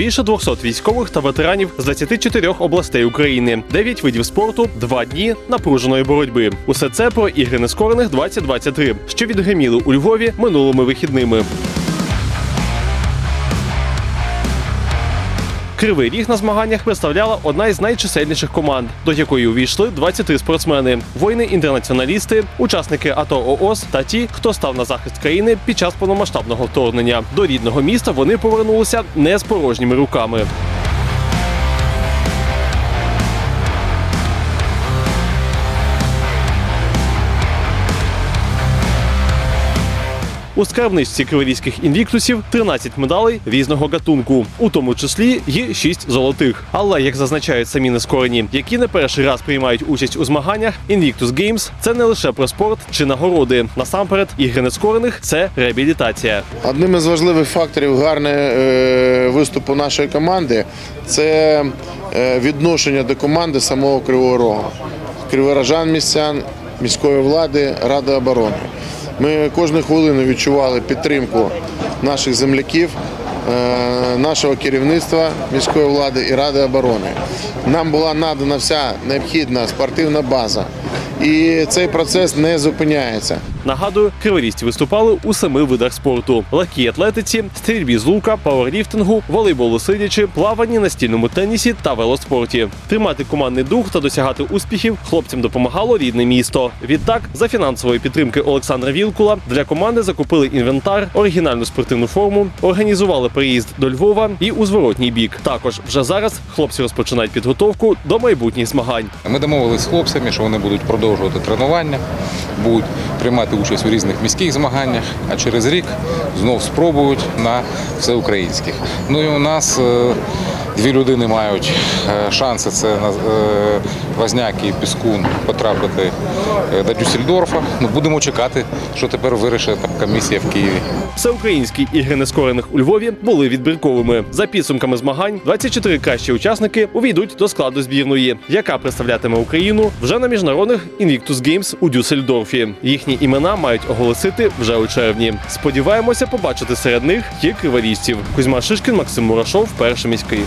більше 200 військових та ветеранів з 24 областей України, 9 видів спорту, 2 дні напруженої боротьби. Усе це про ігри нескорених 2023, що відгриміли у Львові минулими вихідними. Кривий ріг на змаганнях представляла одна із найчисельніших команд, до якої увійшли 23 спортсмени, воїни-інтернаціоналісти, учасники АТО ООС та ті, хто став на захист країни під час повномасштабного вторгнення. До рідного міста вони повернулися не з порожніми руками. У скарбничці криворізьких інвіктусів 13 медалей різного гатунку, у тому числі й 6 золотих. Але як зазначають самі нескорені, які не перший раз приймають участь у змаганнях, Invictus Games – це не лише про спорт чи нагороди. Насамперед, ігри нескорених це реабілітація. Одним із важливих факторів гарного е, виступу нашої команди це е, відношення до команди самого Кривого Рогу. Криворожан містян, міської влади, Ради оборони. Ми кожну хвилину відчували підтримку наших земляків, е, нашого керівництва міської влади і Ради оборони. Нам була надана вся необхідна спортивна база. І цей процес не зупиняється. Нагадую, криворізці виступали у семи видах спорту: легкій атлетиці, стрільбі з лука, пауерліфтингу, волейболу сидячи, плаванні, настільному тенісі та велоспорті. Тримати командний дух та досягати успіхів хлопцям допомагало рідне місто. Відтак, за фінансової підтримки Олександра Вілкула для команди закупили інвентар, оригінальну спортивну форму, організували переїзд до Львова і у зворотній бік. Також вже зараз хлопці розпочинають підготовку до майбутніх змагань. Ми домовилися з хлопцями, що вони будуть продовжувати тренування, будуть приймати участь у різних міських змаганнях, а через рік знов спробують на всеукраїнських. Ну і у нас е, дві людини мають е, шанси: це е, Возняк і Піскун потрапити е, до Дюссельдорфа. Ну, будемо чекати, що тепер вирішить комісія в Києві. Всеукраїнські ігри нескорених у Львові були відбірковими. За підсумками змагань, 24 кращі учасники увійдуть до складу збірної, яка представлятиме Україну вже на міжнародних Invictus Games у Дюссельдорфі. Їхні імена мають оголосити вже у червні. Сподіваємося побачити серед них і криворізців. Кузьма Шишкін, Максим Мурашов, перший міський.